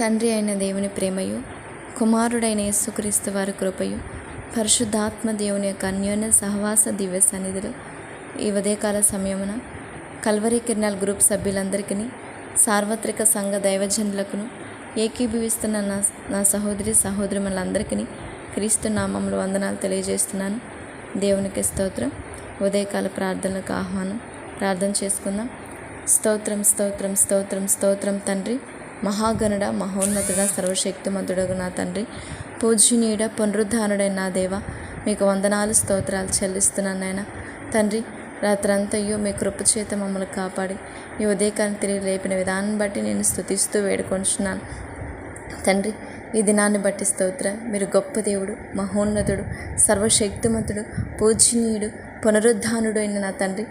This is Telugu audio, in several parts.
తండ్రి అయిన దేవుని ప్రేమయు కుమారుడైన యేసుక్రీస్తు వారి కృపయు పరిశుద్ధాత్మ దేవుని యొక్క అన్యోన్య సహవాస దివ్య సన్నిధిలో ఈ ఉదయకాల సమయమున కల్వరి కిరణాల్ గ్రూప్ సభ్యులందరికీ సార్వత్రిక సంఘ దైవజనులకును ఏకీభవిస్తున్న నా నా సహోదరి సహోదరులందరికీ క్రీస్తు నామంలో వందనాలు తెలియజేస్తున్నాను. దేవునికి స్తోత్రం. ఉదయకాల ప్రార్థనలకు ఆహ్వానం. ప్రార్థన చేసుకుందాం. స్తోత్రం స్తోత్రం స్తోత్రం స్తోత్రం తండ్రి. మహాగణుడ మహోన్నతుడ సర్వశక్తిమంతుడగు నా తండ్రి. పూజనీయుడ పునరుద్ధానుడైన నా దేవ మీకు వందనాలు స్తోత్రాలు చెల్లిస్తున్నాను నాయన. తండ్రి రాత్రంతయు మీ కృపచేత మమ్మల్ని కాపాడి ఈ ఉదయకాన్ని తిరిగి లేపిన విధానం బట్టి నేను స్థుతిస్తూ వేడుకొంచున్నాను తండ్రి ఈ దినాన్ని బట్టి స్తోత్ర. మీరు గొప్ప దేవుడు మహోన్నతుడు సర్వశక్తిమంతుడు పూజనీయుడు పునరుద్ధానుడు అయిన నా తండ్రి.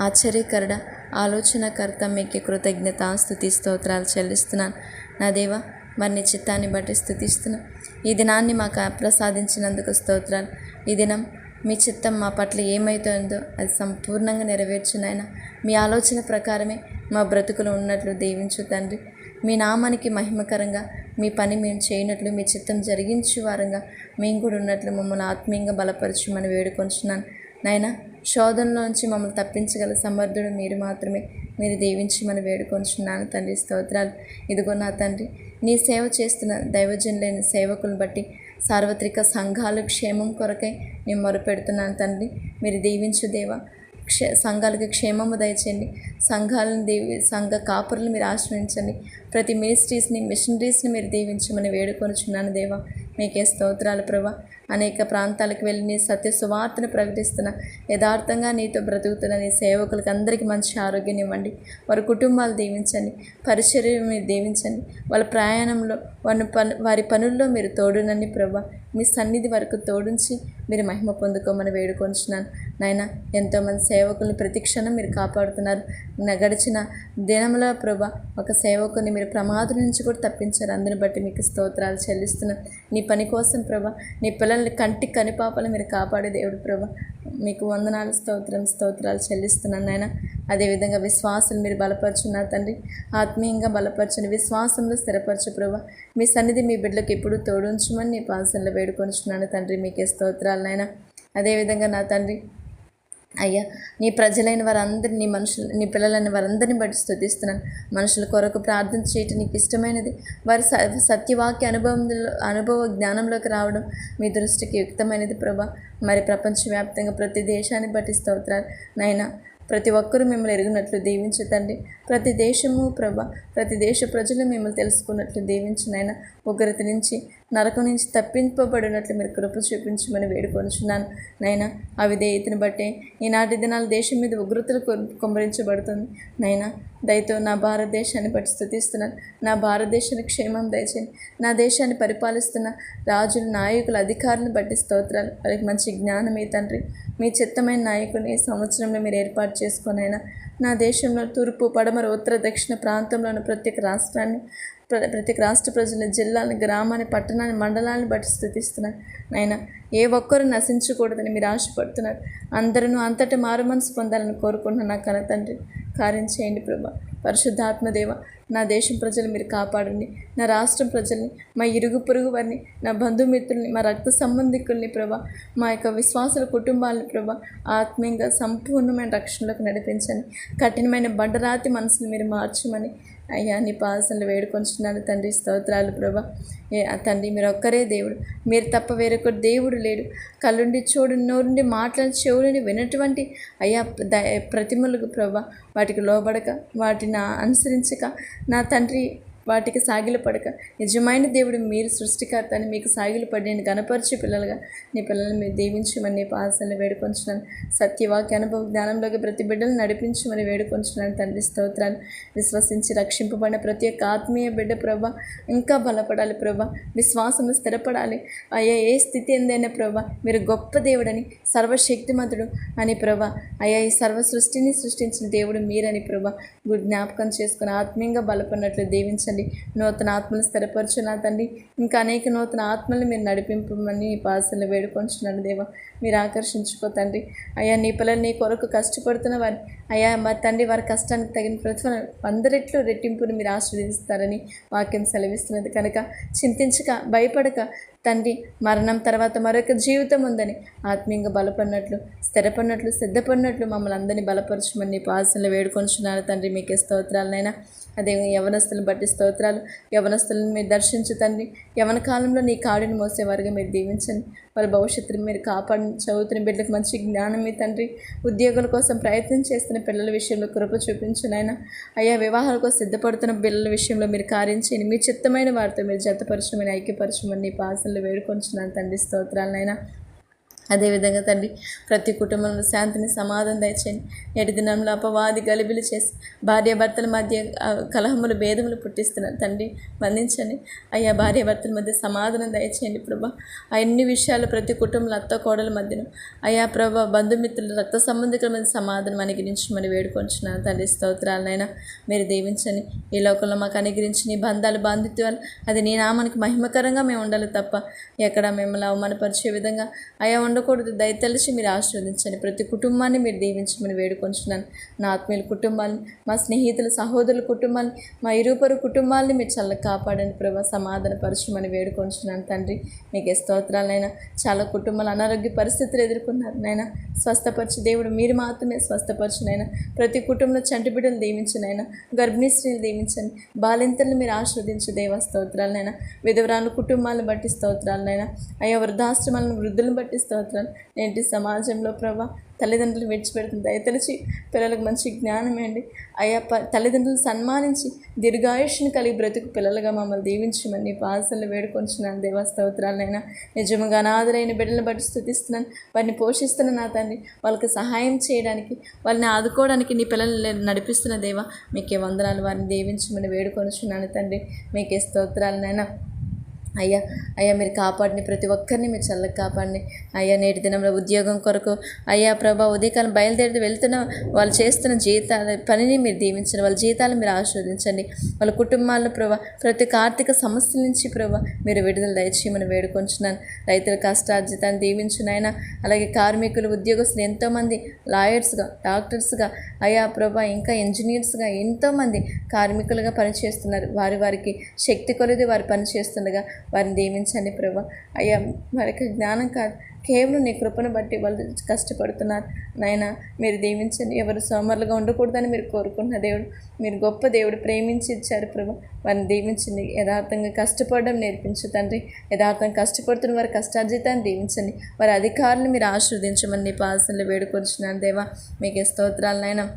ఆశ్చర్యకరుడ ఆలోచనకర్త మీకు కృతజ్ఞత స్థుతి స్తోత్రాలు చెల్లిస్తున్నాను. నా దేవ మరి నీ చిత్తాన్ని బట్టి స్థుతిస్తున్నా. ఈ దినాన్ని మాకు ప్రసాదించినందుకు స్తోత్రాలు. ఈ దినం మీ చిత్తం మా పట్ల ఏమైతుందో అది సంపూర్ణంగా నెరవేర్చునైనా మీ ఆలోచన ప్రకారమే మా బ్రతుకులు ఉన్నట్లు దీవించు తండ్రి. మీ నామానికి మహిమకరంగా మీ పని మేము చేయనట్లు మీ చిత్తం జరిగించు వారంగా మేము కూడా ఉన్నట్లు మమ్మల్ని ఆత్మీయంగా బలపరచమని వేడుకొంచున్నాను. నాయనా శోధనలోంచి మమ్మల్ని తప్పించగల సమర్థుడు మీరు మాత్రమే. మీరు దీవించమని వేడుకొంచున్నాను తండ్రి. స్తోత్రాలు. ఇదిగో నా తండ్రి నీ సేవ చేస్తున్న దైవజనులైన సేవకులను బట్టి సార్వత్రిక సంఘాలు క్షేమం కొరకై నేను మొరపెడుతున్నాను తండ్రి. మీరు దీవించు దేవా క్షే సంఘాలకు క్షేమము దయచేయండి. సంఘాలను దీవి సంఘ కాపురులు మీరు ఆశ్రయించండి. ప్రతి మినిస్ట్రీస్ని మిషనరీస్ని మీరు దీవించమని వేడుకొనుచున్నాను దేవా. నీకే స్తోత్రాలు ప్రభా. అనేక ప్రాంతాలకు వెళ్ళి నీ సత్య సువార్తను ప్రకటిస్తున్న యథార్థంగా నీతో బ్రతుకుతున్న నీ సేవకులకు అందరికీ మంచి ఆరోగ్యం ఇవ్వండి. వారి కుటుంబాలు దీవించండి. పరిచర్య మీరు దీవించండి. వాళ్ళ ప్రయాణంలో వారి పను వారి పనుల్లో మీరు తోడునని ప్రభా. మీ సన్నిధి వరకు తోడుంచి మీరు మహిమ పొందుకోమని వేడుకొంచున్నాను. నాయన ఎంతోమంది సేవకుల్ని ప్రతి క్షణం మీరు కాపాడుతున్నారు. నా గడిచిన దినంలో ప్రభా ఒక సేవకుని మీరు ప్రమాదం నుంచి కూడా తప్పించారు. అందుని బట్టి మీకు స్తోత్రాలు చెల్లిస్తున్నాను నీ పని కోసం ప్రభా. నీ పిల్లల్ని కంటి కనిపాపలు మీరు కాపాడే దేవుడు ప్రభా. మీకు వందనాలు స్తోత్రం స్తోత్రాలు చెల్లిస్తున్నాను నాయన. అదేవిధంగా విశ్వాసం మీరు బలపరుచున్నారు తండ్రి. ఆత్మీయంగా బలపరచని విశ్వాసంలో స్థిరపరచు ప్రభా. మీ సన్నిధి మీ బిడ్డలకు ఎప్పుడు తోడుంచమని నీ పాసనలో వేడుకొంచున్నాను తండ్రి. మీకే స్తోత్రాలనైనా అదేవిధంగా నా తండ్రి అయ్యా నీ ప్రజలైన వారందరినీ నీ మనుషులు నీ పిల్లలైన వారందరిని బట్టి స్థుతిస్తున్నాను. మనుషుల కొరకు ప్రార్థన చేయటం నీకు ఇష్టమైనది. వారి సత్యవాక్య అనుభవంలో అనుభవ జ్ఞానంలోకి రావడం మీ దృష్టికి యుక్తమైనది ప్రభా. మరి ప్రపంచవ్యాప్తంగా ప్రతి దేశాన్ని బట్టి స్తోత్రాలు. నైనా ప్రతి ఒక్కరూ మిమ్మల్ని ఎరిగినట్లు దీవించు తండ్రి. ప్రతి దేశము ప్రభ ప్రతి దేశ ప్రజలు మిమ్మల్ని తెలుసుకున్నట్లు దీవించినైనా ఉగ్రత నుంచి నరకం నుంచి తప్పింపబడినట్లు మీరు కృప చూపించమని వేడుకొనుచున్నాను. నైనా ఆ విధేయతను బట్టే ఈనాటి దినాలు దేశం మీద ఉగ్రతలు కుమ్మరించబడుతుంది. నైనా దయతో నా భారతదేశాన్ని బట్టి స్థుతిస్తున్నాను. నా భారతదేశానికి క్షేమం దయచేయండి. నా దేశాన్ని పరిపాలిస్తున్న రాజులు నాయకుల అధికారులను బట్టి స్తోత్రాలు. వారికి మంచి జ్ఞానం ఈ తండ్రి. మీ చిత్తమైన నాయకుని ఈ సంవత్సరంలో మీరు ఏర్పాటు చేసుకొనైనా నా దేశంలో తూర్పు పడమర ఉత్తర దక్షిణ ప్రాంతంలోని ప్రత్యేక రాష్ట్రాన్ని ప్రతి రాష్ట్ర ప్రజల జిల్లాని గ్రామాన్ని పట్టణాన్ని మండలాన్ని బట్టి స్థుతిస్తున్నారు. నాయన ఏ ఒక్కరు నశించకూడదని మీరు ఆశపడుతున్నారు. అందరూ అంతటి మారు మనసు పొందాలని కోరుకుంటున్నాను నా కన తండ్రి. కార్యం చేయండి ప్రభా. పరిశుద్ధాత్మదేవ నా దేశం ప్రజలు మీరు కాపాడండి. నా రాష్ట్రం ప్రజల్ని మా ఇరుగు పొరుగు వారిని నా బంధుమిత్రుల్ని మా రక్త సంబంధికుల్ని ప్రభా మా యొక్క విశ్వాసుల కుటుంబాలని ప్రభా ఆత్మీయంగా సంపూర్ణమైన రక్షణలోకి నడిపించండి. కఠినమైన బండరాతి మనసుని మీరు మార్చమని అయ్యా నీ పాసనలు వేడుకొంచున్నాను తండ్రి. స్తోత్రాలు ప్రభా. ఏ తండ్రి మీరు ఒక్కరే దేవుడు. మీరు తప్ప వేరొక దేవుడు లేడు. కళ్ళుండి చూడు నోరుండి మాట్లాడి చెవులని వినటువంటి అయ్యా ద ప్రతిమలకు ప్రభా. వాటికి లోబడక వాటిని అనుసరించక. నా తండ్రి వాటికి సాగిలు పడక. నిజమైన దేవుడు మీరు సృష్టికర్త అని మీకు సాగిలు పడిన నేను పిల్లలుగా నీ పిల్లల్ని మీరు దీవించమని నీ పాసల్ని వేడుకొంచున్నాను. సత్యవాక్య అనుభవ జ్ఞానంలోకి ప్రతి బిడ్డలు నడిపించమని వేడుకొంచున్నాను. తండ్రి స్తోత్రాలు. విశ్వసించి రక్షింపబడిన ప్రతి ఒక్క ఆత్మీయ బిడ్డ ప్రభ ఇంకా బలపడాలి ప్రభ. విశ్వాసము స్థిరపడాలి. అయ్యా ఏ స్థితి ఎందైనా ప్రభ మీరు గొప్ప దేవుడని సర్వశక్తిమంతుడు అని ప్రభ. అయ్యా ఈ సర్వ సృష్టిని సృష్టించిన దేవుడు మీరని ప్రభ. జ్ఞాపకం చేసుకుని ఆత్మీయంగా బలపడినట్లు దీవించండి. దీవించండి నూతన ఆత్మలు స్థిరపరచు నా తండ్రి ఇంకా అనేక నూతన ఆత్మలు మీరు నడిపింపమని ఈ పాసలు వేడుకొంచున్నాను దేవా. మీరు ఆకర్షించుకో తండ్రి. అయ్యా నీ పిల్లలు నీ కొరకు కష్టపడుతున్న వారి. అయ్యా మా తండ్రి వారి కష్టానికి తగిన ప్రతిఫలం అందరిట్లో రెట్టింపును మీరు ఆశీర్వదిస్తారని వాక్యం సెలవిస్తున్నది. కనుక చింతించక భయపడక తండ్రి మరణం తర్వాత మరొక జీవితం ఉందని ఆత్మీయంగా బలపడినట్లు స్థిరపడినట్లు సిద్ధపడినట్లు మమ్మల్ని అందరినీ బలపరచమని పాసనలు వేడుకొంచున్నారు తండ్రి. మీకే స్తోత్రాలనైనా అదే యవనస్తులను బట్టి స్తోత్రాలు. యవనస్తులను మీరు దర్శించు తండ్రి. యవన కాలంలో నీ కాడిని మోసేవారుగా మీరు దీవించండి. వాళ్ళ భవిష్యత్తును మీరు కాపాడి చదువుతున్న బిడ్డలకు మంచి జ్ఞానం మీ తండ్రి. ఉద్యోగుల కోసం ప్రయత్నం చేస్తున్న పిల్లల విషయంలో కృప చూపించునైనా అయ్యా వివాహాల కోసం సిద్ధపడుతున్న పిల్లల విషయంలో మీరు కార్యం చేయండి. మీ చిత్తమైన వారితో మీరు జతపరచమని ఐక్యపరచమని నీ పాసనలు వేడుకొంచున్నాను తండ్రి స్తోత్రాలనైనా. అదేవిధంగా తండ్రి ప్రతి కుటుంబంలో శాంతిని సమాధానం దయచేయండి. నేటి దినంలో అపవాది గలిబిలు చేసి భార్యాభర్తల మధ్య కలహములు భేదములు పుట్టిస్తున్నారు తండ్రి బంధించండి అయ్యా భార్యాభర్తల మధ్య సమాధానం దయచేయండి ప్రభా. అన్ని విషయాలు ప్రతి కుటుంబంలో అత్త కోడల మధ్యన అయ్యా ప్రభా బంధుమిత్రులు రక్త సంబంధికుల మధ్య సమాధానం అనుగ్రహించమని వేడుకొంచున్నాను. తండ్రి స్తోత్రాలనైనా మీరు దీవించండి. ఈ లోకంలో మాకు అనుగ్రహించి నీ బంధాలు బాంధిత్యాలు అది నీ నామానికి మహిమకరంగా మేము ఉండాలి తప్ప ఎక్కడ మిమ్మల్ని అవమానపరిచే విధంగా అయా ఉండకూడదు. దయతలిచి మీరు ఆశీర్వదించండి. ప్రతి కుటుంబాన్ని మీరు దీవించమని వేడుకొంచున్నాను. నా ఆత్మీయుల కుటుంబాన్ని మా స్నేహితుల సహోదరుల కుటుంబాన్ని మా ఇరుపరు కుటుంబాలని మీరు చల్లగా కాపాడండి ప్రభా. సమాధాన పరచమని వేడుకొంచున్నాను తండ్రి. మీకు స్తోత్రాలైనా చాలా కుటుంబాలు అనారోగ్య పరిస్థితులు ఎదుర్కొన్నారు నాయన. స్వస్థపరచు దేవుడు మీరు మాత్రమే స్వస్థపరచునైనా ప్రతి కుటుంబంలో చంటి బిడ్డలు దీవించినైనా గర్భిణీ స్త్రీలు దీవించండి. బాలింతలను మీరు ఆశ్రవదించు దేవ స్తోత్రాలనైనా విధవరాలు కుటుంబాలను బట్టి స్తోత్రాలనైనా అయ్యా వృద్ధాశ్రమాలను వృద్ధులను బట్టి స్తోత్రాలు నేటి సమాజంలో ప్రభా తల్లిదండ్రులు విడిచిపెడుతుంది. దయతలిచి పిల్లలకు మంచి జ్ఞానం ఏంటి అయ్యా తల్లిదండ్రులు సన్మానించి దీర్ఘాయుష్ని కలిగి బ్రతుకు పిల్లలుగా మమ్మల్ని దీవించమని నీ పాసలు వేడుకొంచున్నాను. దేవా స్తోత్రాలైనా నిజముగా అనాథరైన బిడ్డలను బట్టి స్థుతిస్తున్నాను వారిని పోషిస్తున్న నా తండ్రి. వాళ్ళకి సహాయం చేయడానికి వాళ్ళని ఆదుకోవడానికి నీ పిల్లల్ని నడిపిస్తున్న దేవా మీకే వందనాలు. వారిని దీవించమని వేడుకొనుచున్నాను తండ్రి. మీకే స్తోత్రాలనైనా అయ్యా అయ్యా మీరు కాపాడిని ప్రతి ఒక్కరిని మీరు చల్లగా కాపాడిని. అయ్యా నేటి దినంలో ఉద్యోగం కొరకు అయ్యా ప్రభా ఉదయకాలం బయలుదేరి వెళ్తున్న వాళ్ళు చేస్తున్న జీతాల పనిని మీరు దీవించండి వాళ్ళ జీతాలు మీరు ఆశీర్వదించండి. వాళ్ళ కుటుంబాల్లో ప్రభా ప్రతి ఆర్థిక సమస్య నుంచి ప్రభా మీరు విడుదల దయచేయమని వేడుకొంచున్నాను. రైతుల కష్టార్జితాన్ని దీవించునైనా అలాగే కార్మికులు ఉద్యోగస్తులు ఎంతోమంది లాయర్స్గా డాక్టర్స్గా అయ్యా ప్రభా ఇంకా ఇంజనీర్స్గా ఎంతోమంది కార్మికులుగా పనిచేస్తున్నారు. వారి వారికి శక్తి కొలది వారు పనిచేస్తుండగా వారిని దీవించండి ప్రభా. అయ్యా వారికి జ్ఞానం కాదు. కేవలం నీ కృపను బట్టి వాళ్ళు కష్టపడుతున్నారు. నాయన మీరు దీవించండి. ఎవరు సోమరులుగా ఉండకూడదని మీరు కోరుకున్న దేవుడు మీరు గొప్ప దేవుడు ప్రేమించి ఇచ్చారు ప్రభు. వారిని దీవించండి. యథార్థంగా కష్టపడడం నేర్పించు తండ్రి. యథార్థంగా కష్టపడుతున్న వారి కష్టార్జితాన్ని దీవించండి. వారి అధికారులు మీరు ఆశీర్వదించమని నీ పాలసలు వేడుకొచ్చున్నాను దేవా. మీకు స్తోత్రాలనైనా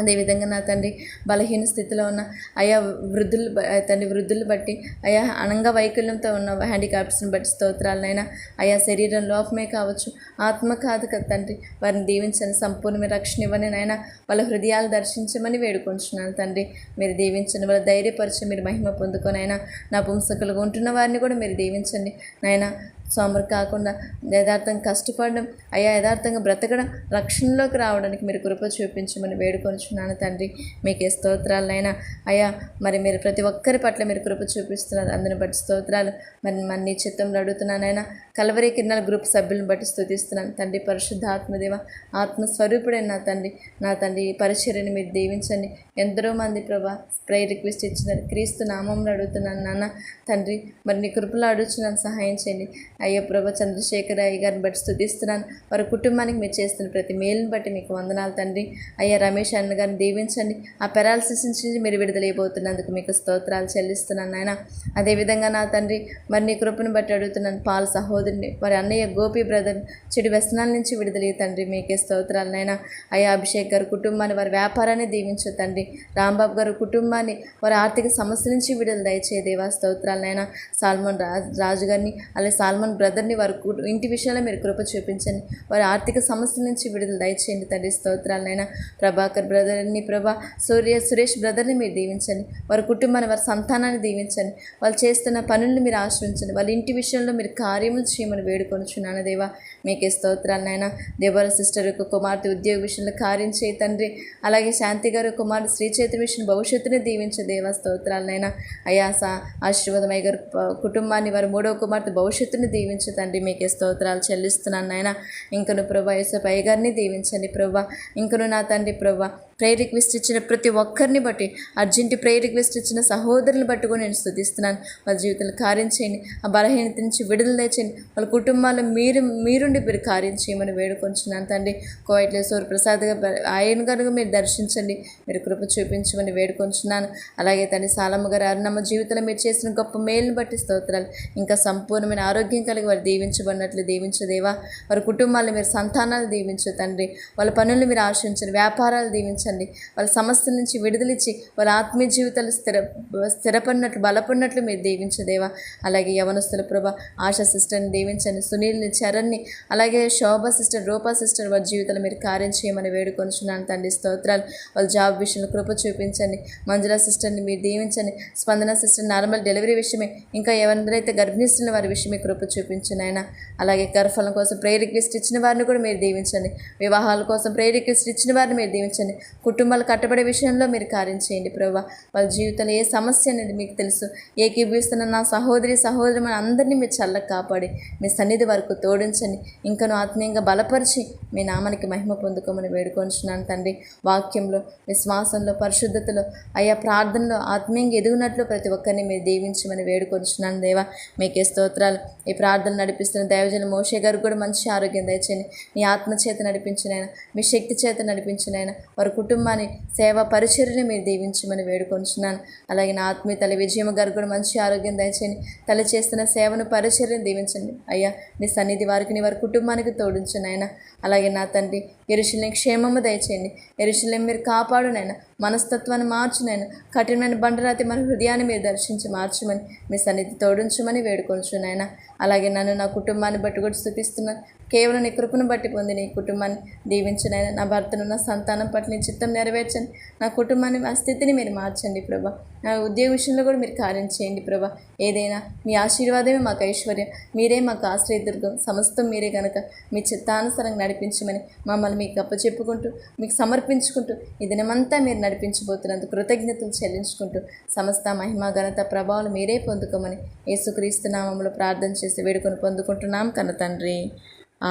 అదేవిధంగా నా తండ్రి బలహీన స్థితిలో ఉన్న అయా వృద్ధులు తండ్రి వృద్ధులు బట్టి అయా అనంగ వైకల్యంతో ఉన్న హ్యాండిక్యాప్స్ని బట్టి స్తోత్రాలనైనా అయా శరీరం లోపమే కావచ్చు ఆత్మ కాదు కదా తండ్రి. వారిని దీవించండి సంపూర్ణమైన రక్షణ ఇవ్వని నాయన. వాళ్ళ హృదయాలు దర్శించమని వేడుకుంటున్నాను తండ్రి. మీరు దీవించండి వాళ్ళ ధైర్యపరిచి మీరు మహిమ పొందుకొనైనా నా పుంసకులుగా ఉంటున్న వారిని కూడా మీరు దీవించండి నాయన. సోమరు కాకుండా యథార్థంగా కష్టపడడం అయ్యా యథార్థంగా బ్రతకడం రక్షణలోకి రావడానికి మీరు కృప చూపించమని వేడుకొనిచున్నాను తండ్రి. మీకే స్తోత్రాలైనా అయ్యా మరి మీరు ప్రతి ఒక్కరి పట్ల మీరు కృప చూపిస్తున్నారు. అందరిని బట్టి స్తోత్రాలు. మరి మన నీ చిత్తంలో అడుగుతున్నానైనా కలవరి కిరణాల గ్రూప్ సభ్యులను బట్టి స్థుతిస్తున్నాను తండ్రి. పరిశుద్ధ ఆత్మదేవ ఆత్మస్వరూపుడైన నా తండ్రి. నా తండ్రి ఈ పరిచర్యని మీరు దీవించండి. ఎందరో మంది ప్రభా ప్రే రిక్వెస్ట్ ఇచ్చినారు. క్రీస్తు నామంలో అడుగుతున్నాను నాన్న. తండ్రి మరి నీ కృపలో అడుగుతున్నాను సహాయం చేయండి. అయ్యో ప్రభు చంద్రశేఖర్ అయ్య గారిని బట్టి స్థుతిస్తున్నాను. వారి కుటుంబానికి మీరు చేస్తున్న ప్రతి మేలుని బట్టి మీకు వందనాలు తండ్రి. అయ్యా రమేష్ అన్న గారిని దీవించండి. ఆ పెరాలసిస్ నుంచి మీరు విడుదలైపోతున్నందుకు మీకు స్తోత్రాలు చెల్లిస్తున్నాను నాయన. అదేవిధంగా నా తండ్రి మరి నీ కృపను బట్టి అడుగుతున్నాను పాల సహోదరుని మరి అన్నయ్య గోపి బ్రదర్ చెడు వ్యసనాల నుంచి విడుదల తండ్రి మీకే స్తోత్రాలు నాయన. అయ్యా అభిషేక్ గారి కుటుంబాన్ని వారి వ్యాపారాన్ని దీవించు తండ్రి. రాంబాబు గారి కుటుంబాన్ని వారి ఆర్థిక సమస్య నుంచి విడుదల దయచే దేవా స్తోత్రాలు నాయన. సాల్మన్ రాజు గారిని అలాగే సాల్మన్ జాన్ బ్రదర్ని వారి ఇంటి విషయంలో మీరు కృప చూపించండి. వారి ఆర్థిక సమస్యల నుంచి విడుదల దయచేయండి తండ్రి. స్తోత్రాలనైనా ప్రభాకర్ బ్రదర్ని ప్రభా సూర్య సురేష్ బ్రదర్ని మీరు దీవించండి. వారి కుటుంబాన్ని వారి సంతానాన్ని దీవించండి. వాళ్ళు చేస్తున్న పనులను మీరు ఆశ్రయించండి. వాళ్ళ ఇంటి విషయంలో మీరు కార్యములు చేయమని వేడుకొనుచున్నాను దేవా. మీకే స్తోత్రాలు నాయన. దేవర సిస్టర్ యొక్క కుమార్తె ఉద్యోగ విషయంలో కార్యం చేయి తండ్రి. అలాగే శాంతి గారు కుమార్తె శ్రీచేతి విషయం భవిష్యత్తుని దీవించే దేవ స్తోత్రాలనైనా అయా సా ఆశీర్వాదమయ్య గారు కుటుంబాన్ని వారి మూడవ కుమార్తె భవిష్యత్తుని దీవించే తండ్రి. మీకే స్తోత్రాలు చెల్లిస్తున్నాను నాయన. ఇంకను ప్రభా యేసప్ప గారిని దీవించండి ప్రభా. ఇంకను నా తండ్రి ప్రభా. ప్రేయర్ రిక్వెస్ట్ ఇచ్చిన ప్రతి ఒక్కరిని బట్టి అర్జెంట్ ప్రేయర్ రిక్వెస్ట్ ఇచ్చిన సహోదరుని బట్టి కూడా నేను స్థుతిస్తున్నాను. వాళ్ళ జీవితంలో కార్యం చేయండి. ఆ బలహీనత నుంచి విడుదల తెచ్చండి వాళ్ళ కుటుంబాల్లో మీరు మీరుండి మీరు కార్యం చేయమని వేడుకొంచున్నాను తండ్రి. కోయట్లే సూర్య ప్రసాద్గా ఆయన గారు మీరు దర్శించండి. మీరు కృప చూపించమని వేడుకొంచున్నాను. అలాగే తండ్రి సాలమ్మ గారు అరుణమ్మ జీవితంలో మీరు చేసిన గొప్ప మేలుని బట్టి స్తోత్రాలు. ఇంకా సంపూర్ణమైన ఆరోగ్యం కలిగి వారు దీవించబడినట్లు దీవించదేవా వారి కుటుంబాలను మీరు సంతానాలు దీవించు తండ్రి. వాళ్ళ పనులను మీరు ఆశించండి. వ్యాపారాలు దీవించండి. వాళ్ళ సమస్యల నుంచి విడుదలిచ్చి వాళ్ళ ఆత్మీయ జీవితాలు స్థిర స్థిరపడినట్లు బలపడినట్లు మీరు దీవించదేవా అలాగే యవనస్తుల ప్రభ ఆశా సిస్టర్ని దీవించండి. సునీల్ని చరణ్ని అలాగే శోభ సిస్టర్ రూపా సిస్టర్ వారి జీవితాలు మీరు కార్యం చేయమని వేడుకొనిచున్నాను తండ్రి. స్తోత్రాలు. వాళ్ళ జాబ్ విషయంలో కృప చూపించండి. మంజుల సిస్టర్ని మీరు దీవించండి. స్పందన సిస్టర్ నార్మల్ డెలివరీ విషయమే. ఇంకా ఎవరైతే గర్భిణిస్తున్న వారి విషయమే కృప చూపించండి ఆయన అలాగే గర్ఫలం కోసం ప్రేయర్ రిక్వెస్ట్ ఇచ్చిన వారిని కూడా మీరు దీవించండి. వివాహాల కోసం ప్రేయర్ రిక్వెస్ట్ ఇచ్చిన వారిని మీరు దీవించండి. కుటుంబాలు కట్టబడే విషయంలో మీరు కార్యం చేయండి ప్రభా. వాళ్ళ జీవితంలో ఏ సమస్య అనేది మీకు తెలుసు. ఏకీభవిస్తున్న నా సహోదరి సహోదరి మన అందరినీ మీరు చల్లగా కాపాడి మీ సన్నిధి వరకు తోడించండి. ఇంకను ఆత్మీయంగా బలపరిచి మీ నామానికి మహిమ పొందుకోమని వేడుకొంచున్నాను తండ్రి. వాక్యంలో విశ్వాసంలో పరిశుద్ధతలో అయ్యా ప్రార్థనలో ఆత్మీయంగా ఎదుగునట్లు ప్రతి ఒక్కరిని మీరు దీవించమని వేడుకొంచున్నాను దేవా. మీకే స్తోత్రాలు. ఈ ప్రార్థన నడిపిస్తున్న దైవజన మోషే గారు కూడా మంచి ఆరోగ్యం దయచేయండి. మీ ఆత్మ చేత నడిపించినైనా మీ శక్తి చేత నడిపించినైనా వారి కుటుంబాన్ని సేవా పరిచర్ని మీరు దీవించమని వేడుకొంచున్నాను. అలాగే నా ఆత్మీయ తల్లి విజయమ్మ గారు కూడా మంచి ఆరోగ్యం దయచేయండి తల్లి చేస్తున్న సేవను పరిచర్యను దీవించండి. అయ్యా మీ సన్నిధి వారికి నీ వారి కుటుంబానికి తోడించండి ఆయన అలాగే నా తండ్రి ఎరుశల్ని క్షేమము దయచేయండి. ఎరుశల్ని మీరు కాపాడునైనా మనస్తత్వాన్ని మార్చునైనా కఠినమైన బండరాతి మన హృదయాన్ని మీరు దర్శించి మార్చమని మీ సన్నిధి తోడించమని వేడుకొంచునైనా. అలాగే నన్ను నా కుటుంబాన్ని బట్టి కూడా స్థుతిస్తున్నాను కేవలం నీ కృపను బట్టి పొంది నీ కుటుంబాన్ని దీవించినైనా నా భర్తను నా సంతానం పట్ల నీ చిత్తం నెరవేర్చండి. నా కుటుంబాన్ని ఆ స్థితిని మీరు మార్చండి ప్రభా. నా ఉద్యోగ విషయంలో కూడా మీరు కార్యం చేయండి ప్రభా. ఏదైనా మీ ఆశీర్వాదమే మాకు ఐశ్వర్యం. మీరే మాకు ఆశ్రయదుర్గం సమస్తం మీరే కనుక మీ చిత్తానుసారం నడిపించమని మమ్మల్ని మీకు అప్పచెప్పుకుంటూ మీకు సమర్పించుకుంటూ ఈ దినమంతా మీరు నడిపించబోతున్నందుకు కృతజ్ఞతలు చెల్లించుకుంటూ సమస్త మహిమ ఘనత ప్రభావాలు మీరే పొందుకోమని యేసుక్రీస్తు నామంలో ప్రార్థన చేసి వేడుకొని పొందుకుంటున్నాం కన్న తండ్రి.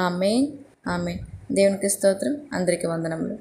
ఆమె ఆమె దేవునికి స్తోత్రం. అందరికీ వందనములు.